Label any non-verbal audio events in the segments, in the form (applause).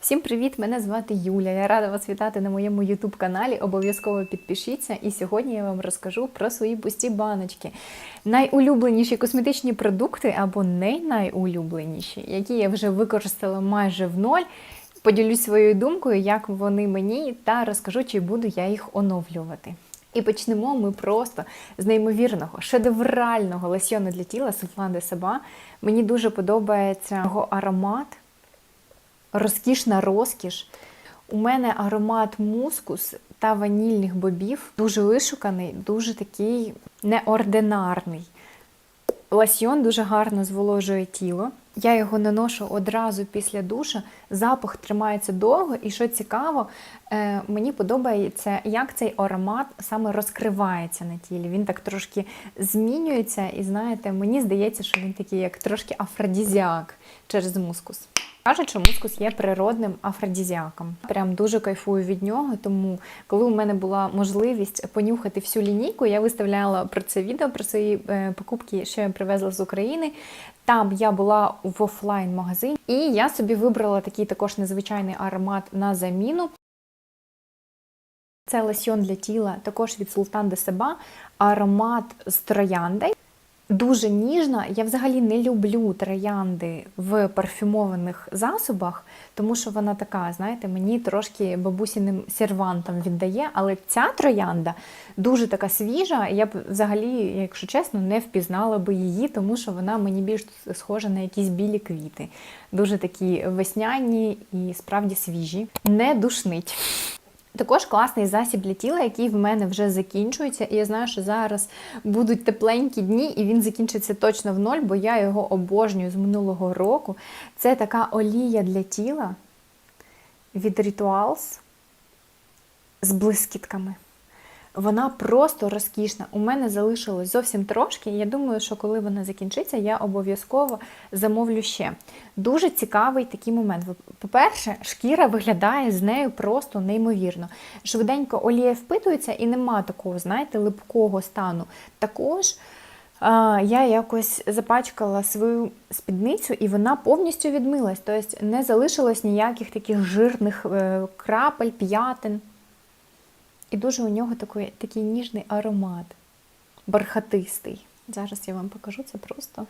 Всім привіт! Мене звати Юля. Я рада вас вітати на моєму youtube каналі. Обов'язково підпишіться. І сьогодні я вам розкажу про свої пусті баночки. Найулюбленіші косметичні продукти або не найулюбленіші, які я вже використала майже в ноль. Поділюсь своєю думкою, як вони мені, та розкажу, чи буду я їх оновлювати. І почнемо ми просто з неймовірного, шедеврального лосьйону для тіла de Saba. Мені дуже подобається його аромат розкішна розкіш. У мене аромат мускус та ванільних бобів дуже вишуканий, дуже такий неординарний. Лосьйон дуже гарно зволожує тіло. Я його наношу одразу після душа. Запах тримається довго, і що цікаво, е, мені подобається, як цей аромат саме розкривається на тілі. Він так трошки змінюється, і знаєте, мені здається, що він такий, як трошки афродізіак через мускус. Кажуть, що мускус є природним афродізіаком. Прям дуже кайфую від нього. Тому, коли у мене була можливість понюхати всю лінійку, я виставляла про це відео про свої е, покупки, що я привезла з України. Там я була в офлайн-магазині, і я собі вибрала такий також незвичайний аромат на заміну. Це лосьйон для тіла, також від Sultan de Seba, аромат з троянди. Дуже ніжна. Я взагалі не люблю троянди в парфюмованих засобах, тому що вона така, знаєте, мені трошки бабусіним сервантом віддає, але ця троянда дуже така свіжа. Я б взагалі, якщо чесно, не впізнала би її, тому що вона мені більш схожа на якісь білі квіти. Дуже такі весняні і справді свіжі. Не душнить. Також класний засіб для тіла, який в мене вже закінчується. І я знаю, що зараз будуть тепленькі дні, і він закінчиться точно в ноль, бо я його обожнюю з минулого року. Це така олія для тіла від Rituals з блискітками. Вона просто розкішна. У мене залишилось зовсім трошки. Я думаю, що коли вона закінчиться, я обов'язково замовлю ще. Дуже цікавий такий момент. По-перше, шкіра виглядає з нею просто неймовірно. Швиденько олія впитується і нема такого, знаєте, липкого стану. Також я якось запачкала свою спідницю, і вона повністю відмилась. Тобто не залишилось ніяких таких жирних е, крапель, п'ятин. І дуже у нього такий, такий ніжний аромат, бархатистий. Зараз я вам покажу це просто.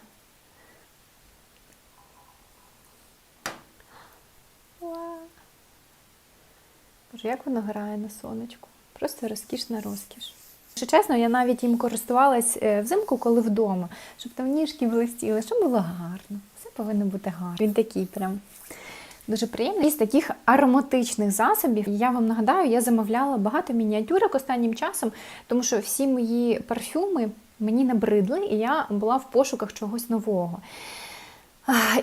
Боже, як воно грає на сонечку. Просто розкішна розкіш. Якщо чесно, я навіть їм користувалась е, взимку, коли вдома, щоб там ніжки блистіли, щоб було гарно. Все повинно бути гарно. Він такий прям. Дуже приємно. Із таких ароматичних засобів я вам нагадаю, я замовляла багато мініатюрок останнім часом, тому що всі мої парфюми мені набридли, і я була в пошуках чогось нового.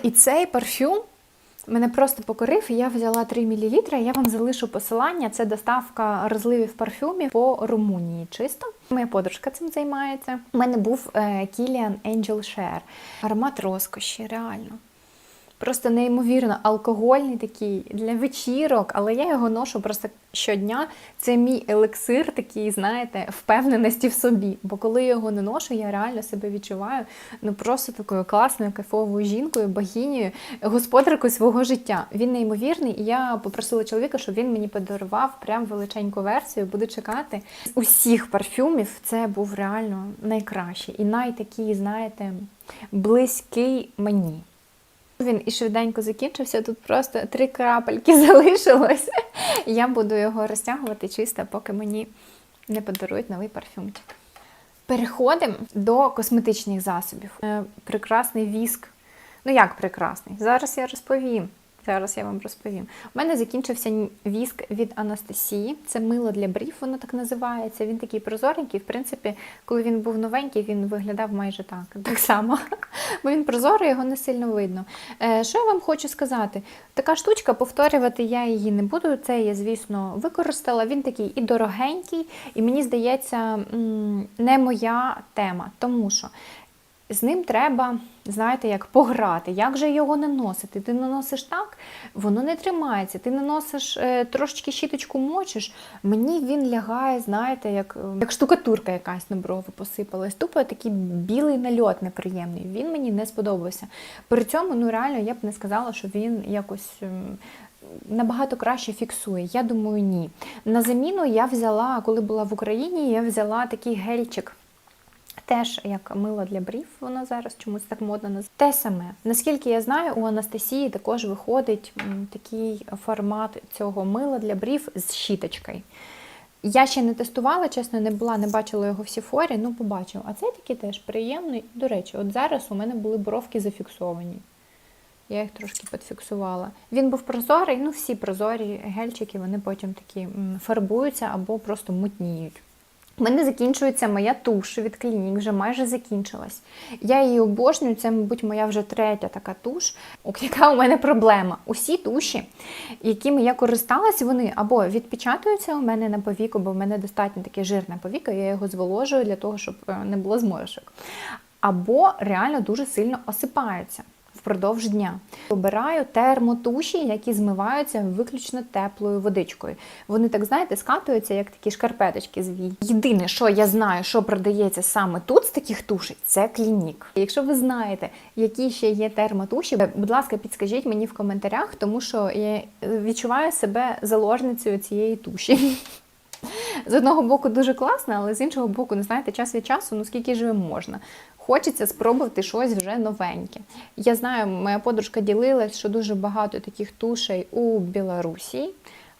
І цей парфюм мене просто покорив, і я взяла 3 мл. Я вам залишу посилання. Це доставка розливів парфюмів по Румунії. Чисто. Моя подружка цим займається. У мене був Kilian Angel Share. Аромат розкоші, реально. Просто неймовірно алкогольний такий для вечірок, але я його ношу просто щодня. Це мій елексир, такий, знаєте, впевненості в собі. Бо коли я його не ношу, я реально себе відчуваю ну просто такою класною кайфовою жінкою, богинею, господаркою свого життя. Він неймовірний, і я попросила чоловіка, щоб він мені подарував прям величеньку версію. Буду чекати. Усіх парфюмів це був реально найкращий і найтакий, знаєте, близький мені. Він і швиденько закінчився, тут просто три крапельки (laughs) залишилось. Я буду його розтягувати чисто, поки мені не подарують новий парфюмчик. Переходимо до косметичних засобів. Е, Прекрасний віск. Ну як прекрасний? Зараз я розповім. Зараз я вам розповім. У мене закінчився віск від Анастасії. Це мило для брів, воно так називається. Він такий прозоренький. В принципі, коли він був новенький, він виглядав майже так (laughs) так само. Бо він прозорий, його не сильно видно. Е, Що я вам хочу сказати? Така штучка, повторювати я її не буду. Це я, звісно, використала. Він такий і дорогенький, і мені здається, не моя тема. Тому що з ним треба, знаєте, як пограти. Як же його наносити? Ти наносиш так, воно не тримається. Ти наносиш е, трошечки щіточку мочиш. Мені він лягає, знаєте, як як штукатурка якась на брови посипалась. Тупо такий білий нальот неприємний. Він мені не сподобався. При цьому, ну реально, я б не сказала, що він якось набагато краще фіксує. Я думаю, ні. На заміну я взяла, коли була в Україні, я взяла такий гельчик. Теж як мило для брів, воно зараз чомусь так модно називається. Те саме. Наскільки я знаю, у Анастасії також виходить такий формат цього мила для брів з щіточкою. Я ще не тестувала, чесно, не була, не бачила його в Сіфорі, ну побачила. А цей такий теж приємний. До речі, от зараз у мене були бровки зафіксовані. Я їх трошки підфіксувала. Він був прозорий, ну всі прозорі гельчики, вони потім такі фарбуються або просто мутніють. У мене закінчується моя туш від клінік, вже майже закінчилась. Я її обожнюю, це, мабуть, моя вже третя така туш. (laughs) Яка у мене проблема? Усі туші, якими я користалась, вони або відпечатуються у мене на повіку, бо в мене достатньо таке жирне повіко, я його зволожую для того, щоб е, не було зморшок. Або реально дуже сильно осипаються впродовж дня. Обираю термотуші, які змиваються виключно теплою водичкою. Вони так знаєте, скатуються, як такі шкарпеточки з. Єдине, що я знаю, що продається саме тут з таких тушей, це клінік. Якщо ви знаєте, які ще є термотуші, будь ласка, підскажіть мені в коментарях, тому що я відчуваю себе заложницею цієї туші. З одного боку дуже класно, але з іншого боку, не знаєте, час від часу, ну скільки ж можна. Хочеться спробувати щось вже новеньке. Я знаю, моя подружка ділилась, що дуже багато таких тушей у Білорусі,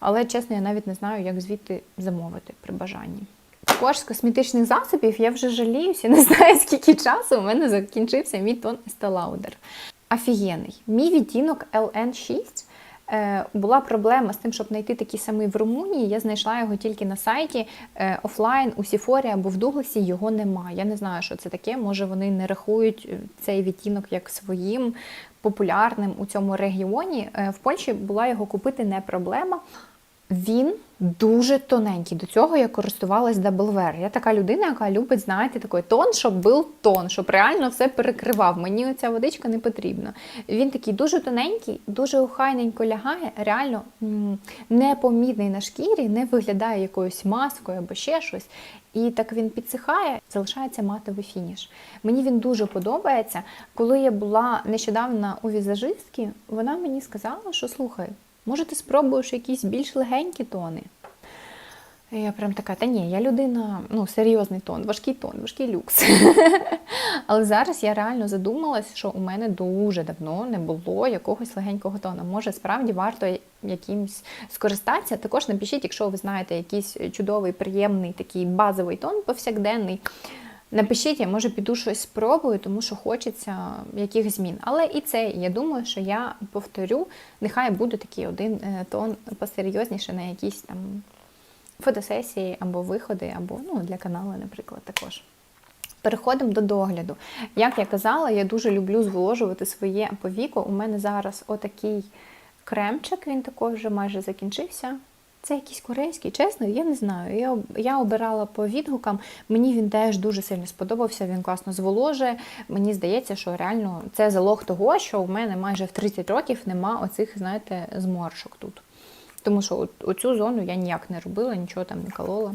але чесно, я навіть не знаю, як звідти замовити при бажанні. Також з косметичних засобів я вже жаліюся, не знаю, скільки часу у мене закінчився мій тон Estee Lauder. Офігенний. Мій відтінок LN6 Е, була проблема з тим, щоб знайти такий самий в Румунії. Я знайшла його тільки на сайті е, офлайн у Сіфорі або в Дугласі його немає. Я не знаю, що це таке. Може вони не рахують е, цей відтінок як своїм популярним у цьому регіоні. Е, В Польщі була його купити не проблема. Він дуже тоненький. До цього я користувалась Double Я така людина, яка любить, знаєте, такий тон, щоб був тон, щоб реально все перекривав. Мені оця водичка не потрібна. Він такий дуже тоненький, дуже охайненько лягає, реально непомітний на шкірі, не виглядає якоюсь маскою або ще щось. І так він підсихає, залишається матовий фініш. Мені він дуже подобається. Коли я була нещодавно у візажистки, вона мені сказала, що слухай. Може, ти спробуєш якісь більш легенькі тони? Я прям така, та ні, я людина, ну, серйозний тон, важкий тон, важкий люкс. (laughs) Але зараз я реально задумалась, що у мене дуже давно не було якогось легенького тону. Може, справді варто якимсь скористатися. Також напишіть, якщо ви знаєте якийсь чудовий, приємний такий базовий тон повсякденний. Напишіть, я може піду щось спробую, тому що хочеться яких змін. Але і це, я думаю, що я повторю, нехай буде такий один е, тон посерйозніше на якісь там фотосесії або виходи, або ну, для каналу, наприклад, також. Переходимо до догляду. Як я казала, я дуже люблю зволожувати своє повіко. У мене зараз отакий кремчик, він також вже майже закінчився. Це якийсь корейський, чесно, я не знаю. Я я обирала по відгукам, мені він теж дуже сильно сподобався, він класно зволожує. Мені здається, що реально це залог того, що в мене майже в 30 років нема оцих, знаєте, зморшок тут. Тому що оцю зону я ніяк не робила, нічого там не колола.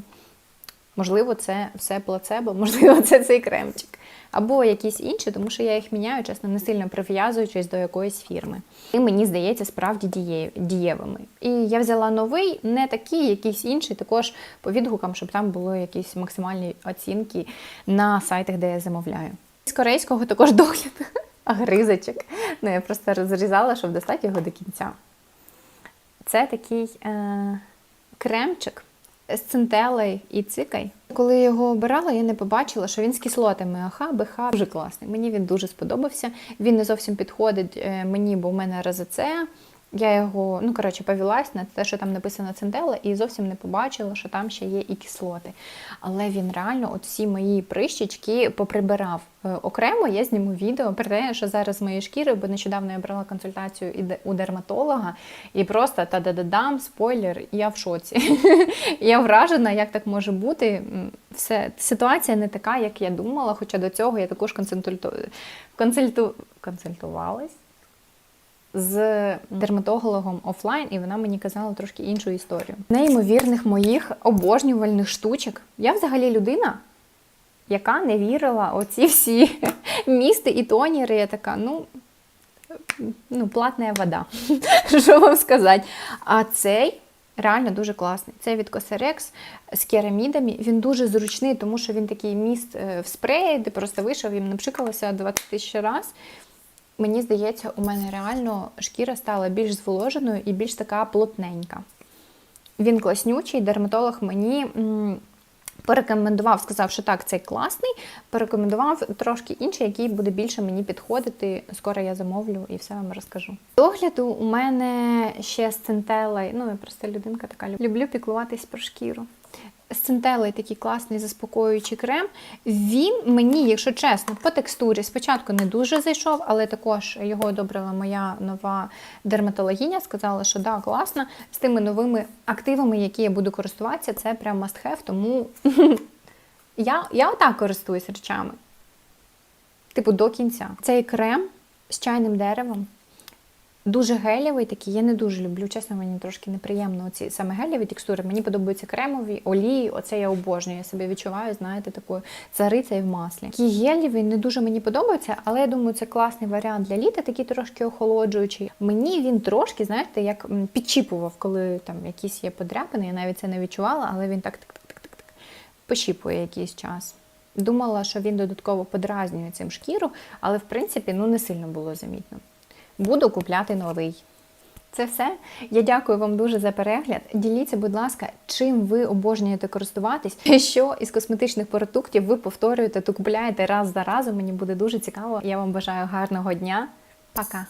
Можливо, це все плацебо, (laughs) можливо, це цей кремчик. Або якісь інші, тому що я їх міняю, чесно, не сильно прив'язуючись до якоїсь фірми. І мені здається, справді дієвими. І я взяла новий, не такий, якийсь інший, також по відгукам, щоб там були якісь максимальні оцінки на сайтах, де я замовляю. З корейського також (laughs) догляд, гризочок. Ну, я просто розрізала, щоб достати його до кінця. Це такий е- кремчик з центелей і цикай. Коли я його обирала, я не побачила, що він з кислотами АХ, БХ дуже класний. Мені він дуже сподобався. Він не зовсім підходить мені, бо в мене РЗЦ. Я його, ну коротше, повілась на те, що там написано центела, і зовсім не побачила, що там ще є і кислоти. Але він реально, от всі мої прищечки поприбирав. Окремо я зніму відео про те, що зараз з моєю шкірою, бо нещодавно я брала консультацію у дерматолога, і просто та-да-да-дам, спойлер, я в шоці. (laughs) я вражена, як так може бути. Все, Ситуація не така, як я думала, хоча до цього я також консульту... консультувалась з дерматологом офлайн, і вона мені казала трошки іншу історію. Неймовірних моїх обожнювальних штучок. Я взагалі людина, яка не вірила оці всі (laughs) місти і тоніри. Я така, ну. ну, платна вода. (laughs) Що вам сказати? А цей реально дуже класний. Це від Cosrx з керамідами. Він дуже зручний, тому що він такий міст е, в спреї, де просто вийшов, їм напшикалося 20 тисяч раз. Мені здається, у мене реально шкіра стала більш зволоженою і більш така плотненька. Він класнючий, дерматолог мені порекомендував, сказав, що так, цей класний. Порекомендував трошки інший, який буде більше мені підходити. Скоро я замовлю і все вам розкажу. Догляду у мене ще з центелей, ну я просто людинка така люблю, піклуватись про шкіру. З центелей такий класний заспокоюючий крем. Він мені, якщо чесно, по текстурі спочатку не дуже зайшов, але також його одобрила моя нова дерматологиня. Сказала, що да, класно. З тими новими активами, які я буду користуватися, це прям must have, тому (laughs) я, я отак користуюсь речами. Типу, до кінця. Цей крем з чайним деревом. Дуже гелєвий такий, я не дуже люблю. Чесно, мені трошки неприємно ці саме гелєві текстури. Мені подобаються кремові, олії. Оце я обожнюю. Я себе відчуваю, знаєте, такою царицею в маслі. Такий гелєвий не дуже мені подобається, але я думаю, це класний варіант для літа, такий трошки охолоджуючий. Мені він трошки, знаєте, як підчіпував, коли там якісь є подряпини. Я навіть це не відчувала, але він так так так так пощіпує якийсь час. Думала, що він додатково подразнює цим шкіру, але в принципі ну не сильно було замітно. Буду купляти новий. Це все. Я дякую вам дуже за перегляд. Діліться, будь ласка, чим ви обожнюєте користуватись, (laughs) що із косметичних продуктів ви повторюєте та купляєте раз за разом. Мені буде дуже цікаво. Я вам бажаю гарного дня. Пока!